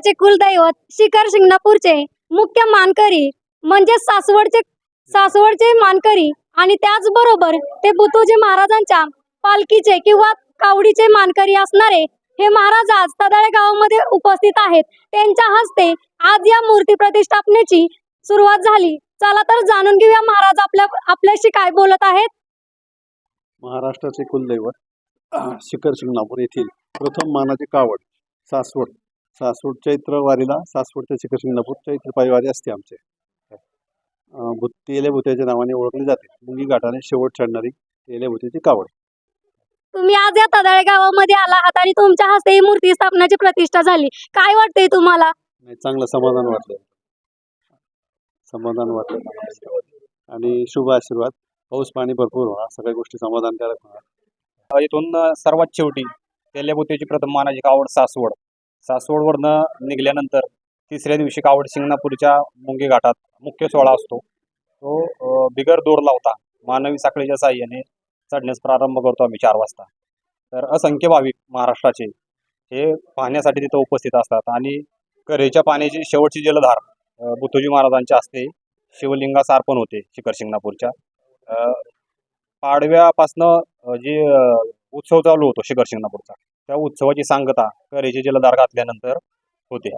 महाराष्ट्राचे कुलदैवत शिखर शिंगणापूरचे मुख्य मानकरी म्हणजे सासवडचे सासवडचे मानकरी आणि त्याचबरोबर ते बुतुजी महाराजांच्या पालखीचे किंवा कावडीचे मानकरी असणारे हे महाराज आज तदाळे गावामध्ये उपस्थित आहेत. त्यांच्या हस्ते आज या मूर्ती प्रतिष्ठापनेची सुरुवात झाली. चला तर जाणून घेऊया महाराज आपल्या आपल्याशी काय बोलत आहेत. महाराष्ट्राचे कुलदैवत शिखर शिंगणापूर येथील प्रथम मानाचे कावड सासवड. सासवड चैत्र वारीला सासवड ते शिखर शिंगणापूर चैत्र पायवारी असते आमचे. अं, भूत तेले भूत्याच्या नावाने ओळखले जाते. मुंगी घाटाने शेवट चढणारी तेले भूत्याची कावड. तुम्ही आज या तदाळे गावामध्ये आला आहात आणि तुमच्या हस्ते ही मूर्ती स्थापनाची प्रतिष्ठा झाली. काय वाटतंय तुम्हाला? नाही चांगलं समाधान वाटलं. समाधान वाटलं. आणि शुभ आशीर्वाद. पाऊस पाणी भरपूर व्हा सगळ्या गोष्टी समाधानकारक व्हा इथून सर्वात शेवटी तेल्याबुतेची प्रथम मानाची कावड सासवड. सासवडवरनं निघाल्यानंतर तिसऱ्या दिवशी कावड शिंगणापूरच्या मुंगे घाटात मुख्य सोहळा असतो. तो बिगर दोर लावता मानवी साखळीच्या साह्याने चढण्यास प्रारंभ करतो आम्ही चार वाजता. तर असंख्य भाविक महाराष्ट्राचे हे पाहण्यासाठी तिथं उपस्थित असतात आणि करेच्या पाण्याची शेवटची जलधार अ, बुद्धोजी महाराजांच्या हस्ते शिवलिंगास अर्पण होते शिखर शिंगणापूरच्या. पाडव्यापासनं जे उत्सव चालू होतो शिखर शिंगणापूरचा. त्या उत्सवाची सांगता करेचे जलधार घातल्यानंतर होते.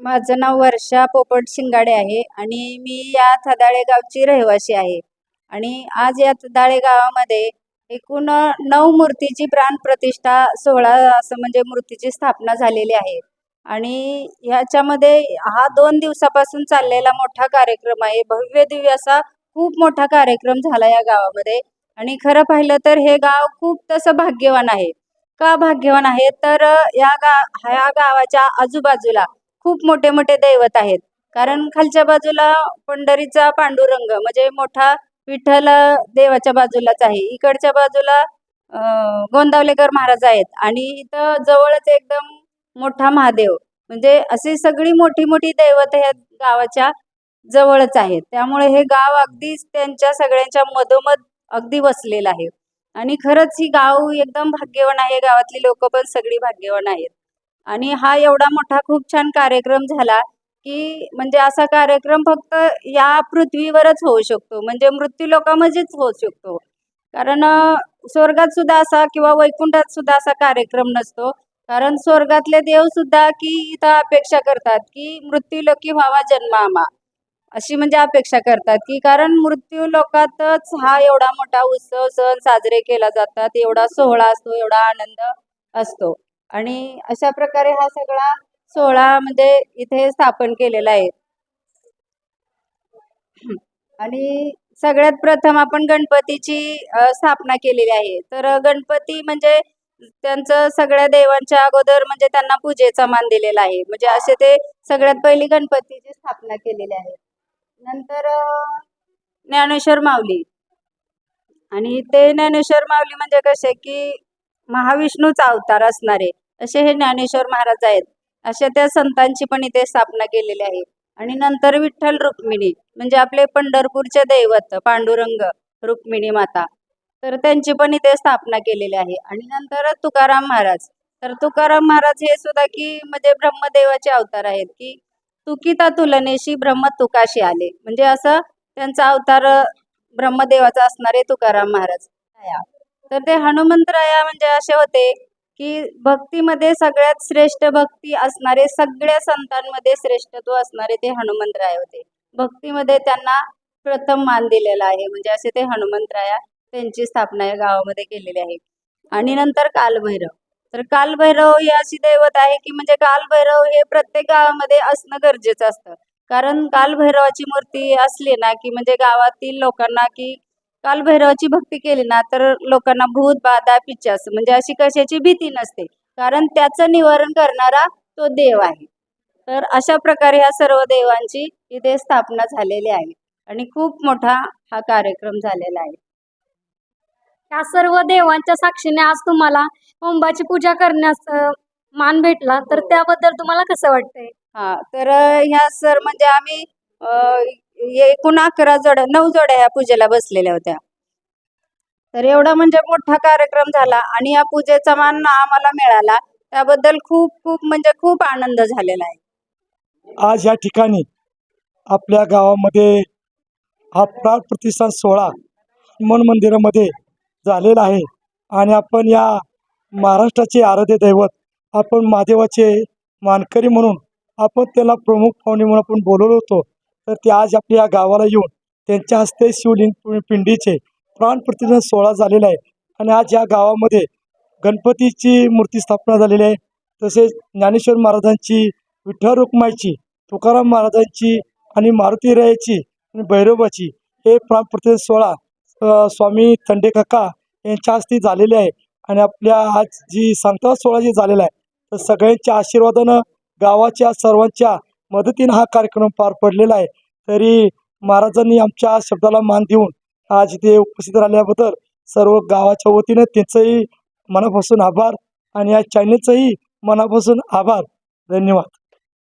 माझं नाव वर्षा पोपट शिंगाडे आहे आणि मी या थदाळे गावची रहिवासी आहे. आणि आज या थदाळे गावामध्ये एकूण नऊ मूर्तीची प्राण प्रतिष्ठा सोहळा असं म्हणजे मूर्तीची स्थापना झालेली आहे. आणि ह्याच्यामध्ये हा दोन दिवसापासून चाललेला मोठा कार्यक्रम आहे. भव्य दिव्य असा खूप मोठा कार्यक्रम झाला या गावामध्ये. आणि खरं पाहिलं तर हे गाव खूप तसं भाग्यवान आहे. का भाग्यवान आहे? तर या गा ह्या गावाच्या आजूबाजूला खूप मोठे मोठे दैवत आहेत. कारण खालच्या बाजूला पंढरीचा पांडुरंग म्हणजे मोठा विठ्ठल देवाच्या बाजूलाच आहे. इकडच्या बाजूला गोंदावलेकर महाराज आहेत. आणि इथं जवळच एकदम मोठा महादेव. म्हणजे अशी सगळी मोठी मोठी दैवत ह्या गावाच्या जवळच आहेत. त्यामुळे हे गाव अगदीच त्यांच्या सगळ्यांच्या मधोमध अगदी वसलेलं आहे. आणि खरंच ही गाव एकदम भाग्यवान आहे. गावातली लोक पण सगळी भाग्यवान आहेत. आणि हा एवढा मोठा खूप छान कार्यक्रम झाला की म्हणजे असा कार्यक्रम फक्त या पृथ्वीवरच होऊ शकतो. म्हणजे मृत्यू लोकांमध्येच होऊ शकतो. कारण स्वर्गात सुद्धा असा किंवा वैकुंठात सुद्धा असा कार्यक्रम नसतो. कारण स्वर्गातले देव सुद्धा की इथं अपेक्षा करतात की मृत्यू लोकी व्हावा जन्मामा. अशी म्हणजे अपेक्षा करतात की कारण मृत्यू लोकातच हा एवढा मोठा उत्सव सण साजरे केला जातात एवढा सोहळा असतो एवढा आनंद असतो. आणि अशा प्रकारे हा सगळा सोहळा म्हणजे इथे स्थापन केलेला आहे. आणि सगळ्यात प्रथम आपण गणपतीची स्थापना केलेली आहे. तर गणपती म्हणजे त्यांचं सगळ्या देवांच्या अगोदर म्हणजे त्यांना पूजेचा मान दिलेला आहे. म्हणजे असे ते सगळ्यात पहिली गणपतीची स्थापना केलेली आहे. नंतर ज्ञानेश्वर माऊली. आणि ते ज्ञानेश्वर माऊली म्हणजे कसे की महाविष्णूचा अवतार असणारे असे हे ज्ञानेश्वर महाराज आहेत. अशा त्या संतांची पण इथे स्थापना केलेली आहे. आणि नंतर विठ्ठल रुक्मिणी म्हणजे आपले पंढरपूरचे दैवत पांडुरंग रुक्मिणी माता तर त्यांची पण इथे स्थापना केलेली आहे. आणि नंतर तुकाराम महाराज तर तुकाराम महाराज हे सुद्धा की म्हणजे ब्रह्मदेवाचे अवतार आहेत की तुकिता तुलनेशी ब्रह्म तुकाशी आले. म्हणजे असं त्यांचा अवतार ब्रह्मदेवाचा असणारे तुकाराम महाराज. तर ते हनुमंतराया म्हणजे असे होते की भक्तीमध्ये सगळ्यात श्रेष्ठ भक्ती असणारे सगळ्या संतांमध्ये श्रेष्ठत्व असणारे ते हनुमंतराय होते. भक्तीमध्ये त्यांना प्रथम मान दिलेला आहे. म्हणजे असे ते हनुमंतराया त्यांची स्थापना या गावामध्ये केलेली आहे. आणि नंतर कालभैरव. तर कालभैरव ही अशी दैवत आहे की म्हणजे कालभैरव हे प्रत्येक गावामध्ये असणं गरजेचं असतं. कारण कालभैरवाची मूर्ती असली ना की म्हणजे गावातील लोकांना की कालभैरवाची भक्ती केली ना तर लोकांना भूत बाधा पिचास म्हणजे अशी कशाची भीती नसते. कारण त्याचं निवारण करणारा तो देव आहे. तर अशा प्रकारे ह्या सर्व देवांची इथे स्थापना झालेली आहे. आणि खूप मोठा हा कार्यक्रम झालेला आहे. या सर्व देवांच्या साक्षीने आज तुम्हाला कुंभाची पूजा करण्यास मान भेटला. तर त्याबद्दल तुम्हाला कसं वाटतंय? हा तर ह्या सर म्हणजे आम्ही एकूण अकरा जोड्या नऊ जोड्या ह्या पूजेला बसलेल्या होत्या. तर एवढा म्हणजे मोठा कार्यक्रम झाला आणि या पूजेचा मान आम्हाला मिळाला. त्याबद्दल खूप खूप म्हणजे खूप आनंद झालेला आहे. आज या ठिकाणी आपल्या गावामध्ये हा प्राण प्रतिष्ठान सोहळा मन मंदिरामध्ये झालेला आहे. आणि आपण या महाराष्ट्राचे आराध्य दैवत आपण महादेवाचे मानकरी म्हणून आपण त्याला प्रमुख पाहुणे म्हणून आपण बोलवलो होतो. तर ते आज आपल्या या गावाला येऊन त्यांच्या हस्ते शिवलिंग पिंडीचे प्राण प्रतिष्ठान सोहळा झालेला आहे. आणि आज या गावामध्ये गणपतीची मूर्ती स्थापना झालेली आहे. तसेच ज्ञानेश्वर महाराजांची विठ्ठल रुक्माईची तुकाराम महाराजांची आणि मारुती रायाची आणि भैरवाची हे प्राणप्रतिष्ठान सोहळा स्वामी थंडेकाका यांच्या हस्ती झालेली आहे. आणि आपल्या आज जी सांगता सोहळा जी झालेला आहे तर सगळ्यांच्या आशीर्वादानं गावाच्या सर्वांच्या मदतीनं हा कार्यक्रम पार पडलेला आहे. तरी महाराजांनी आमच्या शब्दाला मान देऊन आज इथे उपस्थित राहिल्याबद्दल सर्व गावाच्या वतीनं त्यांचंही मनापासून आभार आणि या चॅनलचंही मनापासून आभार. धन्यवाद.